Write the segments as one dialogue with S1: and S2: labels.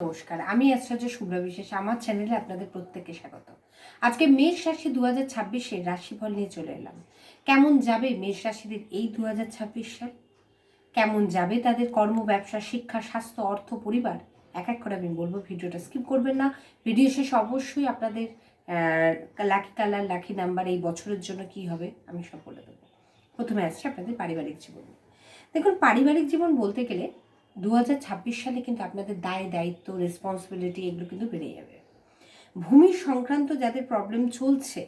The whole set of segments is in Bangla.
S1: নমস্কার, আমি আশ্চর্য শুভ্র বিশেষ আমার চ্যানেলে আপনাদের প্রত্যেককে স্বাগত। আজকে মেষ রাশি দু হাজার ছাব্বিশের রাশিফল নিয়ে চলে এলাম। কেমন যাবে মেষ রাশিদের এই দু হাজার ছাব্বিশ সাল? কেমন যাবে তাদের কর্ম, ব্যবসা, শিক্ষা, স্বাস্থ্য, অর্থ, পরিবার? এক এক করে আমি বলব, ভিডিওটা স্কিপ করবেন না। ভিডিও শেষে অবশ্যই আপনাদের লাকি কালার লাকি নাম্বার এই বছরের জন্য কি হবে আমি সব বলে দেবো। প্রথমে আসছে আপনাদের পারিবারিক জীবন দেখুন, পারিবারিক জীবন বলতে গেলে দু হাজার ছাব্বিশ সালে কিন্তু আপনাদের দায়, দায়িত্ব রেসপন্সিবিলিটি এগুলো কিন্তু বেড়ে যাবে। ভূমি সংক্রান্ত যাদের প্রবলেম চলছে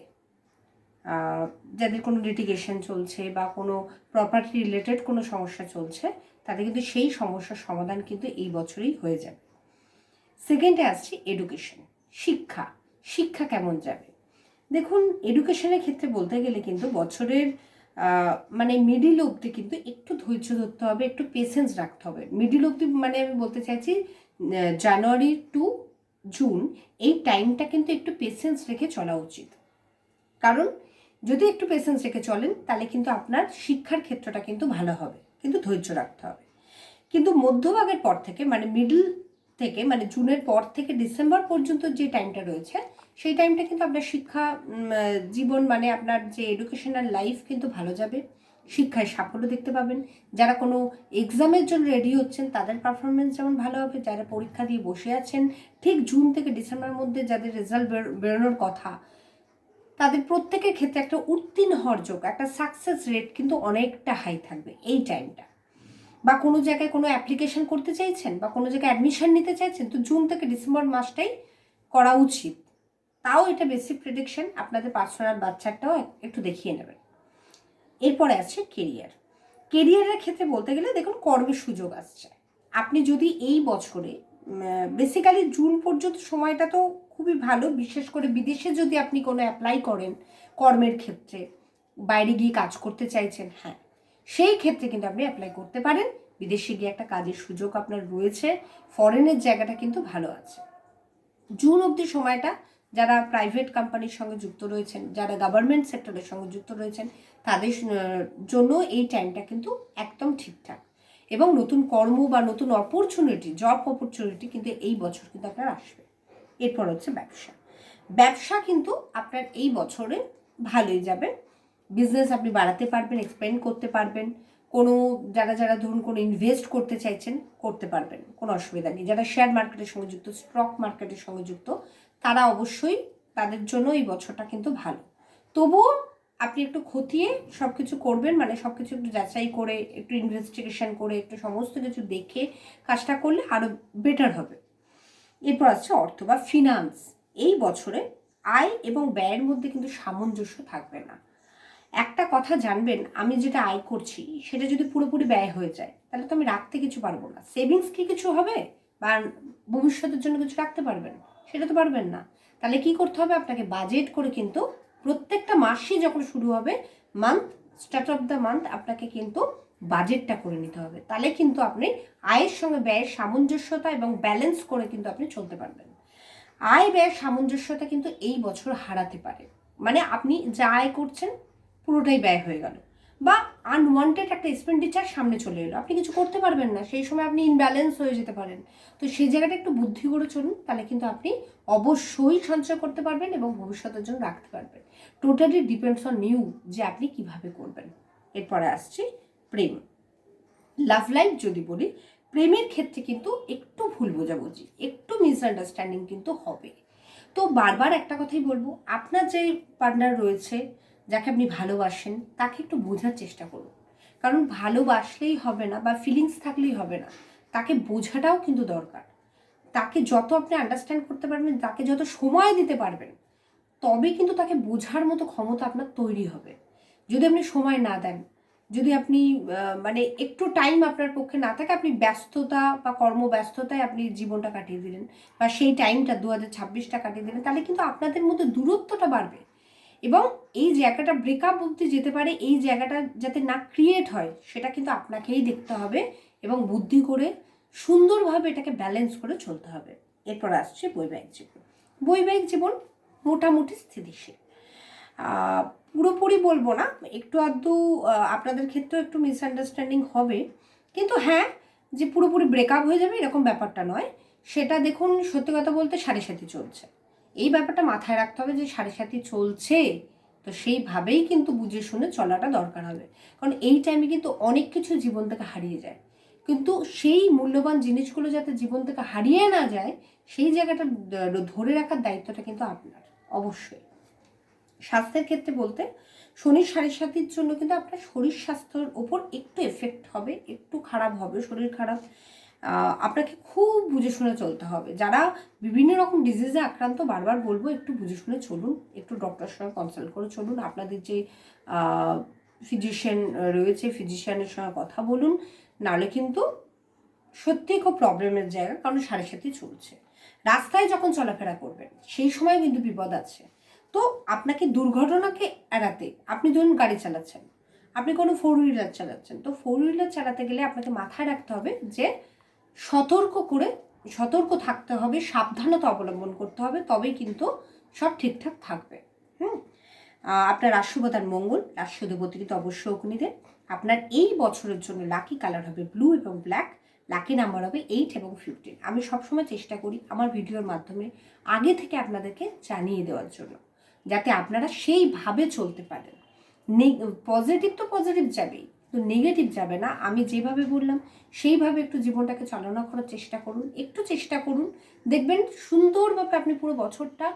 S1: যাদের কোনো লিটিগেশন চলছে বা কোনো প্রপার্টি রিলেটেড কোনো সমস্যা চলছে, তাদের কিন্তু সেই সমস্যার সমাধান কিন্তু এই বছরেই হয়ে যাবে। সেকেন্ডে আসছে এডুকেশন শিক্ষা শিক্ষা কেমন যাবে? দেখুন এডুকেশনের ক্ষেত্রে বলতে গেলে কিন্তু বছরের মানে মিডিল অবধি কিন্তু একটু ধৈর্য ধরতে হবে, একটু পেশেন্স রাখতে হবে। মিডিল অবধি মানে আমি বলতে চাইছি জানুয়ারি টু জুন এই টাইমটা কিন্তু একটু পেশেন্স রেখে চলা উচিত। কারণ যদি একটু পেশেন্স রেখে চলেন, তাহলে কিন্তু আপনার শিক্ষার ক্ষেত্রটা কিন্তু ভালো হবে, কিন্তু ধৈর্য রাখতে হবে। কিন্তু মধ্যভাগের পর থেকে মানে মিডল থেকে মানে জুনের পর থেকে ডিসেম্বর পর্যন্ত যে টাইমটা রয়েছে, সেই টাইমটা কিন্তু আপনার শিক্ষা জীবন মানে আপনার যে এডুকেশনাল লাইফ কিন্তু ভালো যাবে। শিক্ষায় সাফল্য দেখতে পাবেন। যারা কোনো এক্সামের জন্য রেডি হচ্ছেন, তাদের পারফরমেন্স যেমন ভালো হবে, যারা পরীক্ষা দিয়ে বসে আছেন, ঠিক জুন থেকে ডিসেম্বরের মধ্যে যাদের রেজাল্ট বেরোনোর কথা, তাদের প্রত্যেকের ক্ষেত্রে একটা উত্তীর্ণ হওয়ার যোগ, একটা সাকসেস রেট কিন্তু অনেকটা হাই থাকবে এই টাইমটা বা কোনো জায়গায় কোনো অ্যাপ্লিকেশন করতে চাইছেন বা কোনো জায়গায় অ্যাডমিশন নিতে চাইছেন, তো জুন থেকে ডিসেম্বর মাসটাই করা উচিত। তাও এটা বেসিক প্রেডিকশন আপনাদের পার্সোনাল বাচ্চাটাও একটু দেখিয়ে নেবেন। এরপরে আছে কেরিয়ার কেরিয়ারের ক্ষেত্রে বলতে গেলে দেখুন, কর্মের সুযোগ আসছে। আপনি যদি এই বছরে বেসিক্যালি জুন পর্যন্ত সময়টা তো খুবই ভালো, বিশেষ করে বিদেশে যদি আপনি কোনো অ্যাপ্লাই করেন কর্মের ক্ষেত্রে, বাইরে গিয়ে কাজ করতে চাইছেন হ্যাঁ। সেই ক্ষেত্রে কিন্তু আপনি অ্যাপ্লাই করতে পারেন। বিদেশে গিয়ে একটা কাজের সুযোগ আপনার রয়েছে। ফরেনের জায়গাটা কিন্তু ভালো আছে। জুন অবধি সময়টা যারা প্রাইভেট কোম্পানির সঙ্গে যুক্ত রয়েছেন, যারা গভর্নমেন্ট সেক্টরের সঙ্গে যুক্ত রয়েছেন, তাদের জন্য এই টাইমটা কিন্তু একদম ঠিকঠাক। এবং নতুন কর্ম বা নতুন অপরচুনিটি জব অপরচুনিটি কিন্তু এই বছর কিন্তু আপনার আসবে। এরপর হচ্ছে ব্যবসা। ব্যবসা কিন্তু আপনার এই বছরে ভালোই যাবে। বিজনেস আপনি বাড়াতে পারবেন এক্সপেন্ড করতে পারবেন। কোনো যারা যারা ধরুন কোনো ইনভেস্ট করতে চাইছেন, করতে পারবেন। কোনো অসুবিধা নেই। যারা শেয়ার মার্কেটের সঙ্গে যুক্ত স্টক মার্কেটের সঙ্গে যুক্ত, তারা অবশ্যই তাদের জন্য এই বছরটা কিন্তু ভালো। তবুও আপনি একটু খতিয়ে সব কিছু করবেন মানে সব কিছু একটু যাচাই করে, একটু ইনভেস্টিগেশন করে, একটু সমস্ত কিছু দেখে কাজটা করলে আরও বেটার হবে। এরপর আছে অর্থ বা ফিনান্স এই বছরে আয় এবং ব্যয়ের মধ্যে কিন্তু সামঞ্জস্য থাকবে না। একটা কথা জানবেন, আমি যেটা আয় করছি, সেটা যদি পুরোপুরি ব্যয় হয়ে যায়, তাহলে তো আমি রাখতে কিছু পারব না। সেভিংস কি কিছু হবে? বা ভবিষ্যতের জন্য কিছু রাখতে পারবেন? সেটা তো পারবেন না। তাহলে কি করতে হবে? আপনাকে বাজেট করে কিন্তু প্রত্যেকটা মাসই যখন শুরু হবে month start of the month আপনাকে কিন্তু বাজেটটা করে নিতে হবে। তাহলে কিন্তু আপনি আয়ের সঙ্গে ব্যয়ের সামঞ্জস্যতা এবং ব্যালেন্স করে কিন্তু আপনি চলতে পারবেন। আয় ব্যয়ের সামঞ্জস্যতা কিন্তু এই বছর হারাতে পারে। মানে আপনি যা আয় করছেন পুরোটাই ব্যয় হয়ে গেল। বা আনওয়ান্টেড একটা এক্সপেন্ডিচার সামনে চলে এলো। আপনি কিছু করতে পারবেন না। সেই সময় আপনি ইনব্যালেন্স হয়ে যেতে পারেন। তো সেই জায়গাটা একটু বুদ্ধি করে চলুন, তাহলে কিন্তু আপনি অবশ্যই সঞ্চয় করতে পারবেন এবং ভবিষ্যতের জন্য রাখতে পারবেন। টোটালি ডিপেন্ডস অন নিউ যে আপনি কীভাবে করবেন। এরপরে আসছি প্রেম। লাভ লাইফ যদি বলি, প্রেমের ক্ষেত্রে কিন্তু একটু ভুল বোঝাবুঝি, একটু মিসআন্ডারস্ট্যান্ডিং কিন্তু হবে। তো বারবার একটা কথাই বলব, আপনার যে পার্টনার রয়েছে যাকে আপনি ভালোবাসেন, তাকে একটু বোঝার চেষ্টা করুন। কারণ ভালোবাসলেই হবে না বা ফিলিংস থাকলেই হবে না। তাকে বোঝাটাও কিন্তু দরকার। তাকে যত আপনি আন্ডারস্ট্যান্ড করতে পারবেন, তাকে যত সময় দিতে পারবেন, তবে কিন্তু তাকে বোঝার মতো ক্ষমতা আপনার তৈরি হবে। যদি আপনি সময় না দেন, যদি আপনি মানে একটু টাইম আপনার পক্ষে না থাকে, আপনি ব্যস্ততা বা কর্মব্যস্ততায় আপনি জীবনটা কাটিয়ে দিলেন বা সেই টাইমটা দু হাজার ছাব্বিশটা কাটিয়ে দিলেন, তাহলে কিন্তু আপনাদের মধ্যে দূরত্বটা বাড়বে। এবং এই জায়গাটা ব্রেকআপ অবধি যেতে পারে, এই জায়গাটা যাতে না ক্রিয়েট হয়, সেটা কিন্তু আপনাকেই দেখতে হবে এবং বুদ্ধি করে সুন্দরভাবে এটাকে ব্যালেন্স করে চলতে হবে। এরপর আসছে বৈবাহিক জীবন। বৈবাহিক জীবন মোটামুটি স্থিতিশীল। পুরোপুরি বলব না, একটু আধটু আপনাদের ক্ষেত্রেও একটু মিসআন্ডারস্ট্যান্ডিং হবে। কিন্তু হ্যাঁ যে পুরোপুরি ব্রেকআপ হয়ে যাবে এরকম ব্যাপারটা নয়। সেটা দেখুন সত্যি কথা বলতে সাড়ে সাথে চলছে। এই ব্যাপারটা মাথায় রাখতে হবে যে সাড়ে সাথে চলছে, তো সেইভাবেই কিন্তু বুঝে শুনে চলাটা দরকার হবে। কারণ এই টাইমে কিন্তু অনেক কিছু জীবন থেকে হারিয়ে যায়। কিন্তু সেই মূল্যবান জিনিসগুলো যাতে জীবন থেকে হারিয়ে না যায়, সেই জায়গাটা ধরে রাখার দায়িত্বটা কিন্তু আপনার, অবশ্যই। স্বাস্থ্যের ক্ষেত্রে বলতে, শনির সাড়ে সাতির জন্য কিন্তু আপনার শরীর স্বাস্থ্যের ওপর একটু এফেক্ট হবে, একটু খারাপ হবে, শরীর খারাপ আপনাকে খুব বুঝে শুনে চলতে হবে। যারা বিভিন্ন রকম ডিজিজে আক্রান্ত, বারবার বলব, একটু বুঝে শুনে চলুন, একটু ডক্টরের সঙ্গে কনসাল্ট করে চলুন, আপনাদের যে ফিজিশিয়ান রয়েছে ফিজিশিয়ানের সঙ্গে কথা বলুন, নাহলে কিন্তু সত্যিই খুব প্রবলেমের জায়গা, কারণ সাড়ে সাথে চলছে। রাস্তায় যখন চলাফেরা করবেন, সেই সময় কিন্তু বিপদ আছে। তো আপনাকে দুর্ঘটনাকে এড়াতে, আপনি ধরুন গাড়ি চালাচ্ছেন, আপনি কোনো ফোর হুইলার চালাচ্ছেন, তো ফোর হুইলার চালাতে গেলে আপনাকে মাথায় রাখতে হবে যে সতর্ক করে, সতর্ক থাকতে হবে, সাবধানতা অবলম্বন করতে হবে, তবেই কিন্তু সব ঠিকঠাক থাকবে। হুম? আপনার রাষ্ট্রপ্রধান মঙ্গল রাষ্ট্রদেবতী কিন্তু অবশ্য অগ্নিদেব আপনার এই বছরের জন্য লাকি কালার হবে ব্লু এবং ব্ল্যাক লাকি নাম্বার হবে এইট এবং ফিফটিন আমি সবসময় চেষ্টা করি আমার ভিডিওর মাধ্যমে আগে থেকে আপনাদেরকে জানিয়ে দেওয়ার জন্য, যাতে আপনারা সেইভাবে চলতে পারেন। পজিটিভ তো পজিটিভ যাবেই। তো নেগেটিভ যাবে না। আমি যেভাবে বললাম, সেইভাবে একটু জীবনটাকে চালনা করার চেষ্টা করুন। একটু চেষ্টা করুন। দেখবেন সুন্দরভাবে আপনি পুরো বছরটা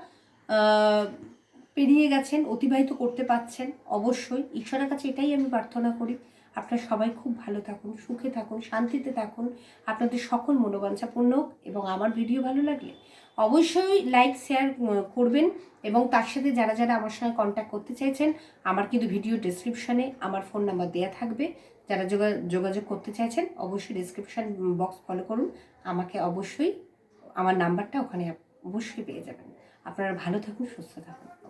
S1: পেরিয়ে গেছেন, অতিবাহিত করতে পারছেন, অবশ্যই। ঈশ্বরের কাছে এটাই আমি প্রার্থনা করি। আপনারা সবাই খুব ভালো থাকুন, সুখে থাকুন, শান্তিতে থাকুন। আপনাদের সকল মনোবাঞ্ছা পূর্ণ এবং আমার ভিডিও ভালো লাগলে অবশ্যই লাইক শেয়ার করবেন এবং তার সাথে যারা যারা আমার সঙ্গে কন্ট্যাক্ট করতে চাইছেন, আমার কিন্তু ভিডিও ডিসক্রিপশানে আমার ফোন নাম্বার দেওয়া থাকবে। যারা যোগা- যোগাযোগ করতে চাইছেন, অবশ্যই ডিসক্রিপশান বক্স ফলো করুন। আমাকে অবশ্যই, আমার নাম্বারটা ওখানে অবশ্যই পেয়ে যাবেন। আপনারা ভালো থাকুন, সুস্থ থাকুন।